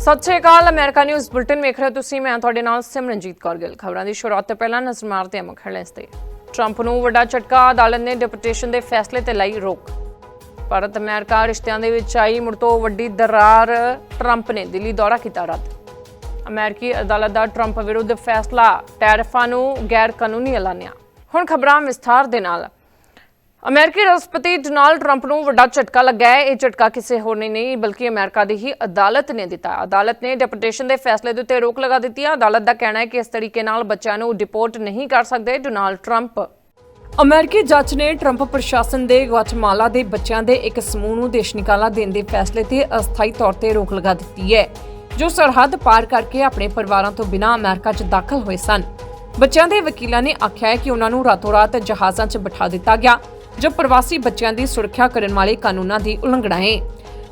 Sat Sri Akal, America news bulletin ਵੇਖ ਰਹੇ ਹੋ ਤੁਸੀਂ। ਮੈਂ ਤੁਹਾਡੇ ਨਾਲ ਸਿਮਰਨਜੀਤ ਕੌਰ ਗਿੱਲ। ਖਬਰਾਂ ਦੀ ਸ਼ੁਰੂਆਤ ਤੋਂ ਪਹਿਲਾਂ ਨਜ਼ਰ ਮਾਰਦੇ ਹਾਂ ਮੁੱਖ ਹੈਡਲਾਈਨਸ ਤੇ। ਟਰੰਪ ਨੂੰ ਵੱਡਾ ਝਟਕਾ, ਅਦਾਲਤ ਨੇ ਡਿਪੂਟੇਸ਼ਨ ਦੇ ਫੈਸਲੇ ਤੇ ਲਈ ਰੋਕ। ਭਾਰਤ ਅਮਰੀਕਾ ਰਿਸ਼ਤਿਆਂ ਦੇ ਵਿੱਚ ਆਈ ਮੁੜ ਤੋਂ ਵੱਡੀ ਦਰਾਰ ਟਰੰਪ ਨੇ ਦਿੱਲੀ ਦੌਰਾ ਕੀਤਾ ਰੱਦ। ਅਮਰੀਕੀ ਅਦਾਲਤ ਦਾ ਟਰੰਪ ਵਿਰੁੱਧ ਫੈਸਲਾ, ਟੈਰਿਫਾਂ ਨੂੰ ਗੈਰ ਕਾਨੂੰਨੀ ਐਲਾਨਿਆ। ਹੁਣ ਖਬਰਾਂ ਵਿਸਥਾਰ ਦੇ ਨਾਲ। ਅਮਰੀਕੀ ਰਾਸ਼ਟਰਪਤੀ ਡੋਨਾਲਡ ਟਰੰਪ ਨੂੰ ਵੱਡਾ ਝਟਕਾ ਲੱਗਾ ਹੈ। ਇਹ ਝਟਕਾ ਕਿਸੇ ਹੋਰ ਨੇ ਨਹੀਂ, ਬਲਕਿ ਅਮਰੀਕਾ ਦੀ ਹੀ ਅਦਾਲਤ ਨੇ ਦਿੱਤਾ। ਅਦਾਲਤ ਨੇ ਡਿਪੂਟੇਸ਼ਨ ਦੇ ਫੈਸਲੇ ਦੇ ਉੱਤੇ ਰੋਕ ਲਗਾ ਦਿੱਤੀ ਹੈ। ਅਦਾਲਤ ਦਾ ਕਹਿਣਾ ਹੈ ਕਿ ਇਸ ਤਰੀਕੇ ਨਾਲ ਬੱਚਿਆਂ ਨੂੰ ਡਿਪੋਰਟ ਨਹੀਂ ਕਰ ਸਕਦੇ ਡੋਨਾਲਡ ਟਰੰਪ। ਅਮਰੀਕੀ ਜੱਜ ਨੇ ਟਰੰਪ ਪ੍ਰਸ਼ਾਸਨ ਦੇ ਗਵਾਟਮਾਲਾ ਦੇ ਬੱਚਿਆਂ ਦੇ ਇੱਕ ਸਮੂਹ ਨੂੰ ਦੇਸ਼ ਨਿਕਾਲਾ ਦੇਣ ਦੇ ਫੈਸਲੇ ਤੇ ਅਸਥਾਈ ਤੌਰ ਤੇ ਰੋਕ ਲਗਾ ਦਿੱਤੀ ਹੈ, ਜੋ ਸਰਹੱਦ ਪਾਰ ਕਰਕੇ ਆਪਣੇ ਪਰਿਵਾਰਾਂ ਤੋਂ ਬਿਨਾਂ ਅਮਰੀਕਾ 'ਚ ਦਾਖਲ ਹੋਏ ਸਨ। ਬੱਚਿਆਂ ਦੇ ਵਕੀਲਾਂ ਨੇ ਆਖਿਆ ਹੈ ਕਿ ਉਹਨਾਂ ਨੂੰ ਰਾਤੋਂ-ਰਾਤ ਜਹਾਜ਼ਾਂ 'ਚ ਬਿਠਾ ਦਿੱਤਾ ਗਿਆ। ਜੋ ਪ੍ਰਵਾਸੀ ਬੱਚਿਆਂ ਦੀ ਸੁਰੱਖਿਆ ਕਰਨ ਵਾਲੇ ਕਾਨੂੰਨਾਂ ਦੀ ਉਲੰਘਣਾ ਹੈ।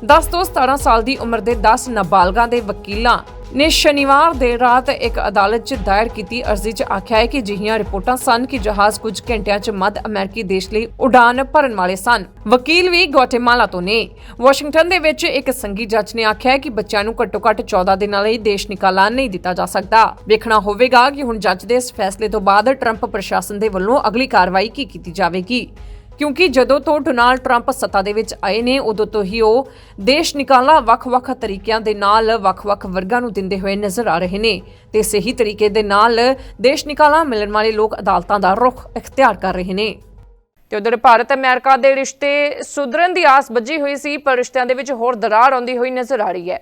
10 ਤੋਂ 17 ਸਾਲ ਦੀ ਉਮਰ ਦੇ 10 ਨਾਬਾਲਗਾਂ ਦੇ ਵਕੀਲਾਂ ਨੇ ਸ਼ਨੀਵਾਰ ਦੇਰ ਰਾਤ ਇੱਕ ਅਦਾਲਤ 'ਚ ਦਾਇਰ ਕੀਤੀ ਅਰਜ਼ੀ 'ਚ ਆਖਿਆ ਹੈ ਕਿ ਜਿਹੀਆਂ ਰਿਪੋਰਟਾਂ ਸਨ ਕਿ ਜਹਾਜ਼ ਕੁਝ ਘੰਟਿਆਂ 'ਚ ਮੱਧ ਅਮਰੀਕੀ ਦੇਸ਼ ਲਈ ਉਡਾਨ ਭਰਨ ਵਾਲੇ ਸਨ। ਵਕੀਲ ਵੀ ਗੁਆਟੇਮਾਲਾ ਤੋਂ ਨੇ। ਵਾਸ਼ਿੰਗਟਨ ਦੇ ਵਿੱਚ ਇੱਕ ਸੰਗੀ ਜੱਜ ਨੇ ਆਖਿਆ ਹੈ ਕਿ ਬੱਚਿਆਂ ਨੂੰ ਘੱਟੋ-ਘੱਟ 14 ਦਿਨਾਂ ਲਈ ਦੇਸ਼ ਨਿਕਾਲਾ ਨਹੀਂ ਦਿੱਤਾ ਜਾ ਸਕਦਾ। ਵੇਖਣਾ ਹੋਵੇਗਾ ਕਿ ਹੁਣ ਜੱਜ ਦੇ ਇਸ ਫੈਸਲੇ ਤੋਂ ਬਾਅਦ ਟਰੰਪ ਪ੍ਰਸ਼ਾਸਨ ਦੇ ਵੱਲੋਂ ਅਗਲੀ ਕਾਰਵਾਈ ਕੀ ਕੀਤੀ ਜਾਵੇਗੀ। ਕਿਉਂਕਿ ਜਦੋਂ ਤੋਂ ਡੋਨਾਲਡ ਟਰੰਪ ਸੱਤਾ ਦੇ ਵਿੱਚ ਆਏ ਨੇ, ਉਦੋਂ ਤੋਂ ਹੀ ਉਹ ਦੇਸ਼ ਨਿਕਾਲਾ ਵੱਖ-ਵੱਖ ਤਰੀਕਿਆਂ ਦੇ ਨਾਲ ਵੱਖ-ਵੱਖ ਵਰਗਾਂ ਨੂੰ ਦਿੰਦੇ ਹੋਏ ਨਜ਼ਰ ਆ ਰਹੇ ਨੇ ਤੇ ਸਹੀ ਤਰੀਕੇ ਦੇ ਨਾਲ ਦੇਸ਼ ਨਿਕਾਲਾ ਮਿਲਣ ਵਾਲੇ ਲੋਕ ਅਦਾਲਤਾਂ ਦਾ ਰੁਖ ਇਖਤਿਆਰ ਕਰ ਰਹੇ ਨੇ। ਤੇ ਉਧਰ ਭਾਰਤ ਅਮਰੀਕਾ ਦੇ ਰਿਸ਼ਤੇ ਸੁਧਰਨ ਦੀ ਆਸ ਬੱਝੀ ਹੋਈ ਸੀ, ਪਰ ਰਿਸ਼ਤਿਆਂ ਦੇ ਵਿੱਚ ਹੋਰ ਦਰਾਰ ਆਉਂਦੀ ਹੋਈ ਨਜ਼ਰ ਆ ਰਹੀ ਹੈ।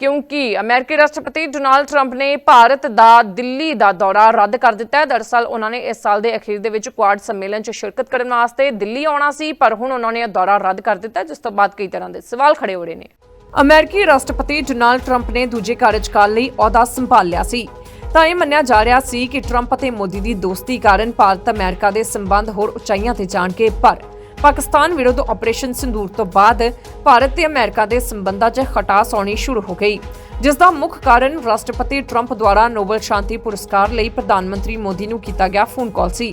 ਕਿਉਂਕਿ ਅਮਰੀਕੀ ਰਾਸ਼ਟਰਪਤੀ ਡੋਨਾਲਡ ਟਰੰਪ ਨੇ ਭਾਰਤ ਦਾ ਦਿੱਲੀ ਦਾ ਦੌਰਾ ਰੱਦ ਕਰ ਦਿੱਤਾ। ਹੈ ਦਰਅਸਲ ਉਹਨਾਂ ਨੇ ਇਸ ਸਾਲ ਦੇ ਅਖੀਰ ਦੇ ਵਿੱਚ ਕੁਆਡ ਸੰਮੇਲਨ 'ਚ ਸ਼ਿਰਕਤ ਕਰਨ ਵਾਸਤੇ ਦਿੱਲੀ ਆਉਣਾ ਸੀ, ਪਰ ਹੁਣ ਉਹਨਾਂ ਨੇ ਇਹ ਦੌਰਾ ਰੱਦ ਕਰ ਦਿੱਤਾ, ਜਿਸ ਤੋਂ ਬਾਅਦ ਕਈ ਤਰ੍ਹਾਂ ਦੇ ਸਵਾਲ ਖੜੇ ਹੋ ਰਹੇ ਨੇ। ਅਮਰੀਕੀ ਰਾਸ਼ਟਰਪਤੀ ਡੋਨਾਲਡ ਟਰੰਪ ਨੇ ਦੂਜੇ ਕਾਰਜਕਾਲ ਲਈ ਅਹੁਦਾ ਸੰਭਾਲ ਲਿਆ ਸੀ। ਤਾਂ ਇਹ ਮੰਨਿਆ ਜਾ ਰਿਹਾ ਸੀ ਕਿ ਟਰੰਪ ਅਤੇ ਮੋਦੀ ਦੀ ਦੋਸਤੀ ਕਾਰਨ ਭਾਰਤ ਅਮਰੀਕਾ ਦੇ ਸੰਬੰਧ ਹੋਰ ਉਚਾਈਆਂ ਤੇ ਜਾਣਗੇ ਪਰ ਪਾਕਿਸਤਾਨ ਵਿਰੁੱਧ ਆਪਰੇਸ਼ਨ ਸਿੰਦੂਰ ਤੋਂ ਬਾਅਦ ਭਾਰਤ ਤੇ ਅਮਰੀਕਾ ਦੇ ਸੰਬੰਧਾਂ 'ਚ ਖਟਾਸ ਆਉਣੀ ਸ਼ੁਰੂ ਹੋ ਗਈ, ਜਿਸ ਦਾ ਮੁੱਖ ਕਾਰਨ ਰਾਸ਼ਟਰਪਤੀ ਟਰੰਪ ਦੁਆਰਾ ਨੋਬਲ ਸ਼ਾਂਤੀ ਪੁਰਸਕਾਰ ਲਈ ਪ੍ਰਧਾਨ ਮੰਤਰੀ ਮੋਦੀ ਨੂੰ ਕੀਤਾ ਗਿਆ ਫੋਨ ਕਾਲ ਸੀ,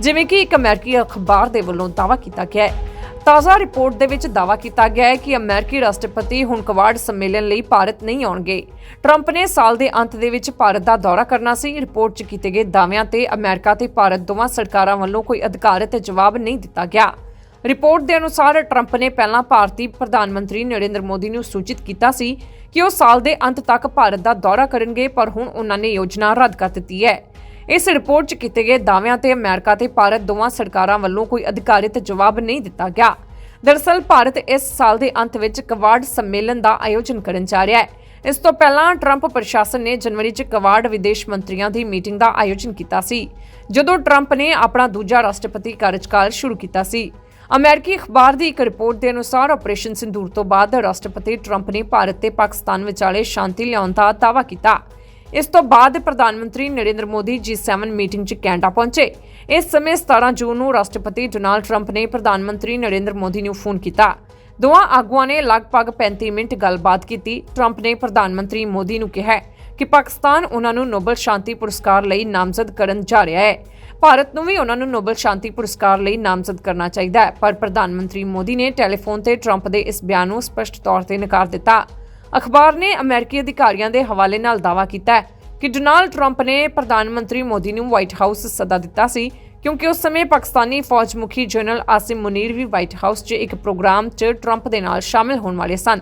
ਜਿਵੇਂ ਕਿ ਇੱਕ ਅਮਰੀਕੀ ਅਖਬਾਰ ਦੇ ਵੱਲੋਂ ਦਾਅਵਾ ਕੀਤਾ ਗਿਆ ਹੈ। ਤਾਜ਼ਾ ਰਿਪੋਰਟ ਦੇ ਵਿੱਚ ਦਾਅਵਾ ਕੀਤਾ ਗਿਆ ਹੈ ਕਿ ਅਮਰੀਕੀ ਰਾਸ਼ਟਰਪਤੀ ਹੁਣ ਕਵਾੜ ਸੰਮੇਲਨ ਲਈ ਭਾਰਤ ਨਹੀਂ ਆਉਣਗੇ। ਟਰੰਪ ਨੇ ਸਾਲ ਦੇ ਅੰਤ ਦੇ ਵਿੱਚ ਭਾਰਤ ਦਾ ਦੌਰਾ ਕਰਨਾ ਸੀ। ਰਿਪੋਰਟ 'ਚ ਕੀਤੇ ਗਏ ਦਾਅਵਿਆਂ ਤੇ ਅਮਰੀਕਾ ਤੇ ਭਾਰਤ ਦੋਵਾਂ ਸਰਕਾਰਾਂ ਵੱਲੋਂ ਕੋਈ ਅਧਿਕਾਰਤ ਜਵਾਬ ਨਹੀਂ ਦਿੱਤਾ ਗਿਆ। ਰਿਪੋਰਟ ਦੇ ਅਨੁਸਾਰ ਟਰੰਪ ਨੇ ਪਹਿਲਾਂ ਭਾਰਤੀ ਪ੍ਰਧਾਨ ਮੰਤਰੀ ਨਰਿੰਦਰ ਮੋਦੀ ਨੂੰ ਸੂਚਿਤ ਕੀਤਾ ਸੀ ਕਿ ਉਹ ਸਾਲ ਦੇ ਅੰਤ ਤੱਕ ਭਾਰਤ ਦਾ ਦੌਰਾ ਕਰਨਗੇ, ਪਰ ਹੁਣ ਉਹਨਾਂ ਨੇ ਯੋਜਨਾ ਰੱਦ ਕਰ ਦਿੱਤੀ ਹੈ। ਇਸ ਰਿਪੋਰਟ 'ਚ ਕੀਤੇ ਗਏ ਦਾਅਵਿਆਂ ਤੇ ਅਮਰੀਕਾ ਤੇ ਭਾਰਤ ਦੋਵਾਂ ਸਰਕਾਰਾਂ ਵੱਲੋਂ ਕੋਈ ਅਧਿਕਾਰਿਤ ਜਵਾਬ ਨਹੀਂ ਦਿੱਤਾ ਗਿਆ। ਦਰਅਸਲ, ਭਾਰਤ ਇਸ ਸਾਲ ਦੇ ਅੰਤ ਵਿੱਚ ਕਵਾੜ ਸੰਮੇਲਨ ਦਾ ਆਯੋਜਨ ਕਰਨ ਜਾ ਰਿਹਾ ਹੈ। ਇਸ ਤੋਂ ਪਹਿਲਾਂ ਟਰੰਪ ਪ੍ਰਸ਼ਾਸਨ ਨੇ ਜਨਵਰੀ 'ਚ ਕਵਾੜ ਵਿਦੇਸ਼ ਮੰਤਰੀਆਂ ਦੀ ਮੀਟਿੰਗ ਦਾ ਆਯੋਜਨ ਕੀਤਾ ਸੀ, ਜਦੋਂ ਟਰੰਪ ਨੇ ਆਪਣਾ ਦੂਜਾ ਰਾਸ਼ਟਰਪਤੀ ਕਾਰਜਕਾਲ ਸ਼ੁਰੂ ਕੀਤਾ ਸੀ। ਅਮਰੀਕੀ ਅਖਬਾਰ ਦੀ ਇੱਕ ਰਿਪੋਰਟ ਦੇ ਅਨੁਸਾਰ ਆਪਰੇਸ਼ਨ ਸਿੰਦੂਰ ਤੋਂ ਬਾਅਦ ਰਾਸ਼ਟਰਪਤੀ ਟਰੰਪ ਨੇ ਭਾਰਤ ਤੇ ਪਾਕਿਸਤਾਨ ਵਿਚਾਲੇ ਸ਼ਾਂਤੀ ਲਿਆਉਣ ਦਾ ਦਾਅਵਾ ਕੀਤਾ। ਇਸ ਤੋਂ ਬਾਅਦ ਪ੍ਰਧਾਨ ਮੰਤਰੀ ਨਰਿੰਦਰ ਮੋਦੀ G7 ਮੀਟਿੰਗ 'ਚ ਕੈਨੇਡਾ ਪਹੁੰਚੇ। ਇਸ ਸਮੇਂ 17 ਜੂਨ ਨੂੰ ਰਾਸ਼ਟਰਪਤੀ ਡੋਨਾਲਡ ਟਰੰਪ ਨੇ ਪ੍ਰਧਾਨ ਮੰਤਰੀ ਨਰਿੰਦਰ ਮੋਦੀ ਨੂੰ ਫੋਨ ਕੀਤਾ। ਦੋਵਾਂ ਆਗੂਆਂ ਨੇ ਲਗਭਗ 35 ਮਿੰਟ ਗੱਲਬਾਤ ਕੀਤੀ। ਟਰੰਪ ਨੇ ਪ੍ਰਧਾਨ ਮੰਤਰੀ ਮੋਦੀ ਨੂੰ ਕਿਹਾ ਕਿ ਪਾਕਿਸਤਾਨ ਉਹਨਾਂ ਨੂੰ ਨੋਬਲ ਸ਼ਾਂਤੀ ਪੁਰਸਕਾਰ ਲਈ ਨਾਮਜ਼ਦ ਕਰਨ ਜਾ ਰਿਹਾ ਹੈ। ਭਾਰਤ ਨੂੰ ਵੀ ਉਹਨਾਂ ਨੂੰ ਨੋਬਲ ਸ਼ਾਂਤੀ ਪੁਰਸਕਾਰ ਲਈ ਨਾਮਜ਼ਦ ਕਰਨਾ ਚਾਹੀਦਾ ਹੈ। ਪਰ ਪ੍ਰਧਾਨ ਮੰਤਰੀ ਮੋਦੀ ਨੇ ਟੈਲੀਫੋਨ ਤੇ ਟਰੰਪ ਦੇ ਇਸ ਬਿਆਨ ਨੂੰ ਸਪਸ਼ਟ ਤੌਰ ਤੇ ਨਕਾਰ ਦਿੱਤਾ। ਅਖਬਾਰ ਨੇ ਅਮਰੀਕੀ ਅਧਿਕਾਰੀਆਂ ਦੇ ਹਵਾਲੇ ਨਾਲ ਦਾਅਵਾ ਕੀਤਾ ਹੈ ਕਿ ਡੋਨਾਲਡ ਟਰੰਪ ਨੇ ਪ੍ਰਧਾਨ ਮੰਤਰੀ ਮੋਦੀ ਨੂੰ ਵਾਈਟ ਹਾਊਸ ਸੱਦਾ ਦਿੱਤਾ ਸੀ, ਕਿਉਂਕਿ ਉਸ ਸਮੇਂ ਪਾਕਿਸਤਾਨੀ ਫੌਜ ਮੁਖੀ ਜਨਰਲ ਆਸਿਮ ਮੁਨੀਰ ਵੀ ਵਾਈਟ ਹਾਊਸ 'ਚ ਇੱਕ ਪ੍ਰੋਗਰਾਮ 'ਚ ਟਰੰਪ ਦੇ ਨਾਲ ਸ਼ਾਮਿਲ ਹੋਣ ਵਾਲੇ ਸਨ।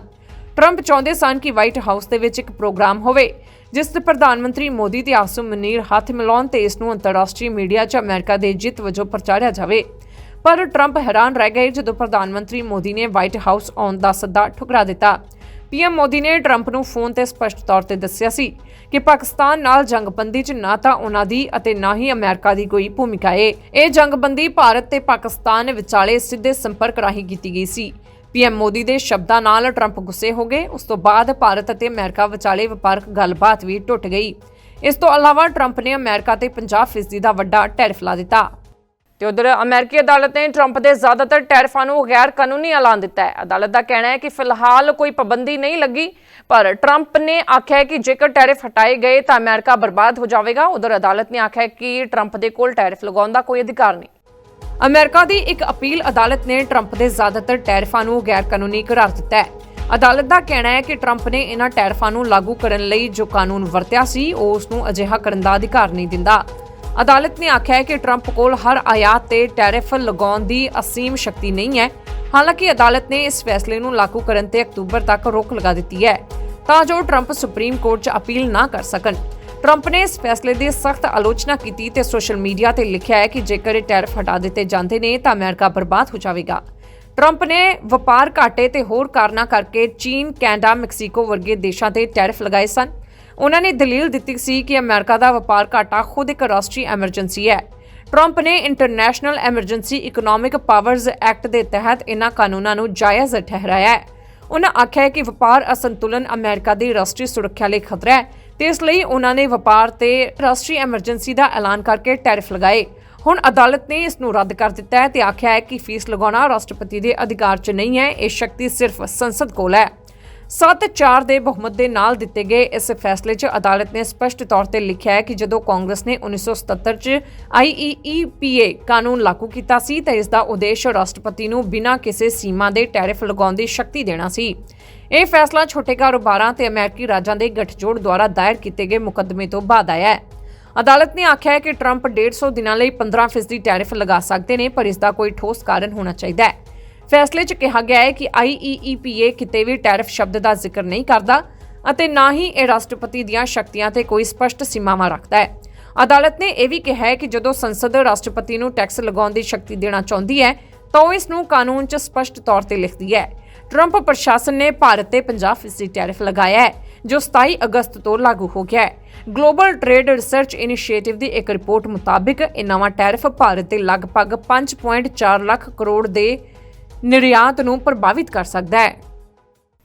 ਟਰੰਪ ਚਾਹੁੰਦੇ ਸਨ ਕਿ ਵਾਈਟ ਹਾਊਸ ਦੇ ਵਿੱਚ ਇੱਕ ਪ੍ਰੋਗਰਾਮ ਹੋਵੇ, ਜਿਸ ਤੇ ਪ੍ਰਧਾਨ ਮੰਤਰੀ ਮੋਦੀ ਤੇ ਆਸਿਮ ਮੁਨੀਰ ਹੱਥ ਮਿਲਾਉਣ ਤੇ ਇਸ ਨੂੰ ਅੰਤਰਰਾਸ਼ਟਰੀ ਮੀਡੀਆ 'ਚ ਅਮਰੀਕਾ ਦੇ ਜਿੱਤ ਵਜੋਂ ਪ੍ਰਚਾਰਿਆ ਜਾਵੇ। ਪਰ ਟਰੰਪ ਹੈਰਾਨ ਰਹਿ ਗਏ ਜਦੋਂ ਪ੍ਰਧਾਨ ਮੰਤਰੀ ਮੋਦੀ ਨੇ ਵਾਈਟ ਹਾਊਸ ਆਉਣ ਦਾ ਸੱਦਾ ਠੁਕਰਾ ਦਿੱਤਾ। ਪੀਐਮ ਮੋਦੀ ਨੇ ਟਰੰਪ ਨੂੰ ਫੋਨ ਤੇ ਸਪਸ਼ਟ ਤੌਰ ਤੇ ਦੱਸਿਆ ਸੀ ਕਿ ਪਾਕਿਸਤਾਨ ਨਾਲ ਜੰਗਬੰਦੀ 'ਚ ਨਾ ਤਾਂ ਉਹਨਾਂ ਦੀ ਅਤੇ ਨਾ ਹੀ ਅਮਰੀਕਾ ਦੀ ਕੋਈ ਭੂਮਿਕਾ ਏ। ਇਹ ਜੰਗਬੰਦੀ ਭਾਰਤ ਤੇ ਪਾਕਿਸਤਾਨ ਵਿਚਾਲੇ ਸਿੱਧੇ ਸੰਪਰਕ ਰਾਹੀਂ ਕੀਤੀ ਗਈ ਸੀ। ਪੀਐਮ ਮੋਦੀ ਦੇ ਸ਼ਬਦਾਂ ਨਾਲ ਟਰੰਪ ਗੁੱਸੇ ਹੋ ਗਏ। ਉਸ ਤੋਂ ਬਾਅਦ ਭਾਰਤ ਅਤੇ ਅਮਰੀਕਾ ਵਿਚਾਲੇ ਵਪਾਰਕ ਗੱਲਬਾਤ ਵੀ ਟੁੱਟ ਗਈ। ਇਸ ਤੋਂ ਇਲਾਵਾ ਟਰੰਪ ਨੇ ਅਮਰੀਕਾ ਤੇ 50% ਦਾ ਵੱਡਾ ਟੈਰਿਫ ਲਾ ਦਿੱਤਾ। ਤੇ ਉਧਰ ਅਮਰੀਕੀ ਅਦਾਲਤ ਨੇ ਟਰੰਪ ਦੇ ਜ਼ਿਆਦਾਤਰ ਟੈਰਿਫਾਂ ਨੂੰ ਗੈਰ ਕਾਨੂੰਨੀ ਐਲਾਨ ਦਿੱਤਾ ਹੈ। ਅਦਾਲਤ ਦਾ ਕਹਿਣਾ ਹੈ ਕਿ ਫਿਲਹਾਲ ਕੋਈ ਪਾਬੰਦੀ ਨਹੀਂ ਲੱਗੀ, ਪਰ ਟਰੰਪ ਨੇ ਆਖਿਆ ਹੈ ਕਿ ਜੇਕਰ ਟੈਰਿਫ ਹਟਾਏ ਗਏ ਤਾਂ ਅਮਰੀਕਾ ਬਰਬਾਦ ਹੋ ਜਾਵੇਗਾ। ਉਧਰ ਅਦਾਲਤ ਨੇ ਆਖਿਆ ਹੈ ਕਿ ਟਰੰਪ ਦੇ ਕੋਲ ਟੈਰਿਫ ਲਗਾਉਣ ਦਾ ਕੋਈ ਅਧਿਕਾਰ ਨਹੀਂ। ਅਮਰੀਕਾ ਦੀ ਇੱਕ ਅਪੀਲ ਅਦਾਲਤ ਨੇ ਟਰੰਪ ਦੇ ਜ਼ਿਆਦਾਤਰ ਟੈਰਿਫਾਂ ਨੂੰ ਗੈਰ ਕਾਨੂੰਨੀ ਕਰਾਰ ਦਿੱਤਾ ਹੈ। ਅਦਾਲਤ ਦਾ ਕਹਿਣਾ ਹੈ ਕਿ ਟਰੰਪ ਨੇ ਇਹਨਾਂ ਟੈਰਿਫਾਂ ਨੂੰ ਲਾਗੂ ਕਰਨ ਲਈ ਜੋ ਕਾਨੂੰਨ ਵਰਤਿਆ ਸੀ, ਉਹ ਉਸ ਨੂੰ ਅਜਿਹਾ ਕਰਨ ਦਾ ਅਧਿਕਾਰ ਨਹੀਂ ਦਿੰਦਾ। ਅਦਾਲਤ ਨੇ ਆਖਿਆ ਹੈ ਕਿ ਟਰੰਪ ਕੋਲ ਹਰ ਆਯਾਤ ਤੇ ਟੈਰਿਫ ਲਗਾਉਣ ਦੀ ਅਸੀਮ ਸ਼ਕਤੀ ਨਹੀਂ ਹੈ। ਹਾਲਾਂਕਿ ਅਦਾਲਤ ਨੇ ਇਸ ਫੈਸਲੇ ਨੂੰ ਲਾਗੂ ਕਰਨ ਤੇ ਅਕਤੂਬਰ ਤੱਕ ਰੋਕ ਲਗਾ ਦਿੱਤੀ ਹੈ। ਤਾਂ ਜੋ ਟਰੰਪ ਸੁਪਰੀਮ ਕੋਰਟ 'ਚ ਅਪੀਲ ਨਾ ਕਰ ਸਕਣ। ਟਰੰਪ ਨੇ ਇਸ ਫੈਸਲੇ ਦੀ ਸਖਤ ਆਲੋਚਨਾ ਕੀਤੀ ਤੇ ਸੋਸ਼ਲ ਮੀਡੀਆ ਤੇ ਲਿਖਿਆ ਹੈ ਕਿ ਜੇਕਰ ਇਹ ਟੈਰਿਫ ਹਟਾ ਦਿੱਤੇ ਜਾਂਦੇ ਨੇ ਤਾਂ ਅਮਰੀਕਾ ਬਰਬਾਦ ਹੋ ਜਾਵੇਗਾ। ਟਰੰਪ ਨੇ ਵਪਾਰ ਘਾਟੇ ਤੇ ਹੋਰ ਕਾਰਨਾਂ ਕਰਕੇ ਚੀਨ, ਕੈਨੇਡਾ, ਮੈਕਸੀਕੋ ਵਰਗੇ ਦੇਸ਼ਾਂ ਤੇ ਟੈਰਿਫ ਲਗਾਏ ਸਨ। ਉਹਨਾਂ ਨੇ ਦਲੀਲ ਦਿੱਤੀ ਸੀ ਕਿ ਅਮਰੀਕਾ ਦਾ ਵਪਾਰ ਘਾਟਾ ਖੁਦ ਇੱਕ ਰਾਸ਼ਟਰੀ ਐਮਰਜੈਂਸੀ ਹੈ। ਟਰੰਪ ਨੇ international emergency economic powers act ਦੇ ਤਹਿਤ ਇਹਨਾਂ ਕਾਨੂੰਨਾਂ ਨੂੰ ਜਾਇਜ਼ ਠਹਿਰਾਇਆ ਹੈ। ਉਹਨਾਂ ਆਖਿਆ ਕਿ ਵਪਾਰ ਅਸੰਤੁਲਨ ਅਮਰੀਕਾ ਦੀ ਰਾਸ਼ਟਰੀ ਸੁਰੱਖਿਆ ਲਈ ਖਤਰਾ ਹੈ ਤੇ ਇਸ ਲਈ ਉਹਨਾਂ ਨੇ ਵਪਾਰ ਤੇ ਰਾਸ਼ਟਰੀ ਐਮਰਜੈਂਸੀ ਦਾ ਐਲਾਨ ਕਰਕੇ ਟੈਰਿਫ ਲਗਾਏ। ਹੁਣ ਅਦਾਲਤ ਨੇ ਇਸ ਨੂੰ ਰੱਦ ਕਰ ਦਿੱਤਾ ਹੈ ਤੇ ਆਖਿਆ ਹੈ ਕਿ ਫੀਸ ਲਗਾਉਣਾ ਰਾਸ਼ਟਰਪਤੀ ਦੇ ਅਧਿਕਾਰ 'ਚ ਨਹੀਂ ਹੈ, ਇਹ ਸ਼ਕਤੀ ਸਿਰਫ ਸੰਸਦ ਕੋਲ ਹੈ। 7-4 ਦੇ ਬਹੁਮਤ ਦੇ ਨਾਲ ਦਿੱਤੇ ਗਏ ਇਸ ਫੈਸਲੇ 'ਚ ਅਦਾਲਤ ਨੇ ਸਪਸ਼ਟ ਤੌਰ ਤੇ ਲਿਖਿਆ ਹੈ ਕਿ ਜਦੋਂ ਕਾਂਗਰਸ ਨੇ 1977 'ਚ IEEPA ਕਾਨੂੰਨ ਲਾਗੂ ਕੀਤਾ ਸੀ ਤਾਂ ਇਸ ਦਾ ਉਦੇਸ਼ ਰਾਸ਼ਟਰਪਤੀ ਨੂੰ ਬਿਨਾਂ ਕਿਸੇ ਸੀਮਾ ਦੇ ਟੈਰਿਫ ਲਗਾਉਣ ਦੀ ਸ਼ਕਤੀ ਦੇਣਾ ਸੀ। ਇਹ ਫੈਸਲਾ ਛੋਟੇ ਕਾਰੋਬਾਰਾਂ ਤੇ ਅਮਰੀਕੀ ਰਾਜਾਂ ਦੇ ਗਠਜੋੜ ਦੁਆਰਾ ਦਾਇਰ ਕੀਤੇ ਗਏ ਮੁਕੱਦਮੇ ਤੋਂ ਬਾਅਦ ਆਇਆ ਹੈ। ਅਦਾਲਤ ਨੇ ਆਖਿਆ ਹੈ ਕਿ ਟਰੰਪ 150 ਦਿਨਾਂ ਲਈ 15% ਟੈਰਿਫ ਲਗਾ ਸਕਦੇ ਨੇ, ਪਰ ਇਸ ਦਾ ਕੋਈ ਠੋਸ ਕਾਰਨ ਹੋਣਾ ਚਾਹੀਦਾ ਹੈ। ਫੈਸਲੇ 'ਚ ਕਿਹਾ ਗਿਆ ਹੈ ਕਿ IEEPA ਕਿਤੇ ਵੀ ਟੈਰਿਫ ਸ਼ਬਦ ਦਾ ਜ਼ਿਕਰ ਨਹੀਂ ਕਰਦਾ ਅਤੇ ਨਾ ਹੀ ਇਹ ਰਾਸ਼ਟਰਪਤੀ ਦੀਆਂ ਸ਼ਕਤੀਆਂ ਤੇ ਕੋਈ ਸਪਸ਼ਟ ਸੀਮਾਵਾਂ ਰੱਖਦਾ ਹੈ। ਅਦਾਲਤ ਨੇ ਇਹ ਵੀ ਕਿਹਾ ਹੈ ਕਿ ਜਦੋਂ ਸੰਸਦ ਰਾਸ਼ਟਰਪਤੀ ਨੂੰ ਟੈਕਸ ਲਗਾਉਣ ਦੀ ਸ਼ਕਤੀ ਦੇਣਾ ਚਾਹੁੰਦੀ ਹੈ, ਤਾਂ ਉਹ ਇਸ ਨੂੰ ਕਾਨੂੰਨ 'ਚ ਸਪਸ਼ਟ ਤੌਰ ਤੇ ਲਿਖਦੀ ਹੈ। ਟਰੰਪ ਪ੍ਰਸ਼ਾਸਨ ਨੇ ਭਾਰਤ ਤੇ 50% ਟੈਰਿਫ ਲਗਾਇਆ ਹੈ, ਜੋ 27 ਅਗਸਤ ਤੋਂ ਲਾਗੂ ਹੋ ਗਿਆ ਹੈ। ਗਲੋਬਲ ਟ੍ਰੇਡ ਰਿਸਰਚ ਇਨੀਸ਼ੀਏਟਿਵ ਦੀ ਇੱਕ ਰਿਪੋਰਟ ਮੁਤਾਬਿਕ, ਇਹ ਨਵਾਂ ਟੈਰਿਫ ਭਾਰਤ 'ਤੇ ਲਗਭਗ 5.4 ਲੱਖ ਕਰੋੜ ਦੇ ਨਿਰਯਾਤ ਨੂੰ ਪ੍ਰਭਾਵਿਤ ਕਰ ਸਕਦਾ ਹੈ।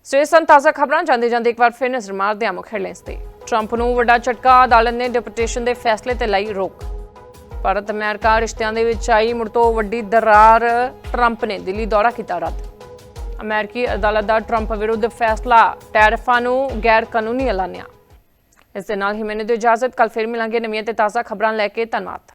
ਸੋ ਇਹ ਸਨ ਤਾਜ਼ਾ ਖਬਰਾਂ, ਜਾਂਦੇ ਜਾਂਦੇ ਇੱਕ ਵਾਰ ਫਿਰ ਨਜ਼ਰ ਮਾਰਦੇ ਹਾਂ ਮੁੱਖ ਹੈਡਲਾਈਨਸ ਤੇ। ਟਰੰਪ ਨੂੰ ਵੱਡਾ ਝਟਕਾ, ਅਦਾਲਤ ਨੇ ਡਿਪੂਟੇਸ਼ਨ ਦੇ ਫੈਸਲੇ ਤੇ ਲਈ ਰੋਕ। ਭਾਰਤ ਅਮਰੀਕਾ ਰਿਸ਼ਤਿਆਂ ਦੇ ਵਿੱਚ ਆਈ ਮੁੜ ਤੋਂ ਵੱਡੀ ਦਰਾਰ ਟਰੰਪ ਨੇ ਦਿੱਲੀ ਦੌਰਾ ਕੀਤਾ ਰੱਦ। ਅਮਰੀਕੀ ਅਦਾਲਤ ਦਾ ਟਰੰਪ ਵਿਰੁੱਧ ਫੈਸਲਾ, ਟੈਰਫਾਂ ਨੂੰ ਗੈਰ ਕਾਨੂੰਨੀ ਐਲਾਨਿਆ। ਇਸ ਦੇ ਨਾਲ ਹੀ ਮੈਨੂੰ ਦਿਓ ਇਜਾਜ਼ਤ ਕੱਲ ਫਿਰ ਮਿਲਾਂਗੇ ਨਵੀਆਂ ਤੇ ਤਾਜ਼ਾ ਖਬਰਾਂ ਲੈ ਕੇ, ਧੰਨਵਾਦ।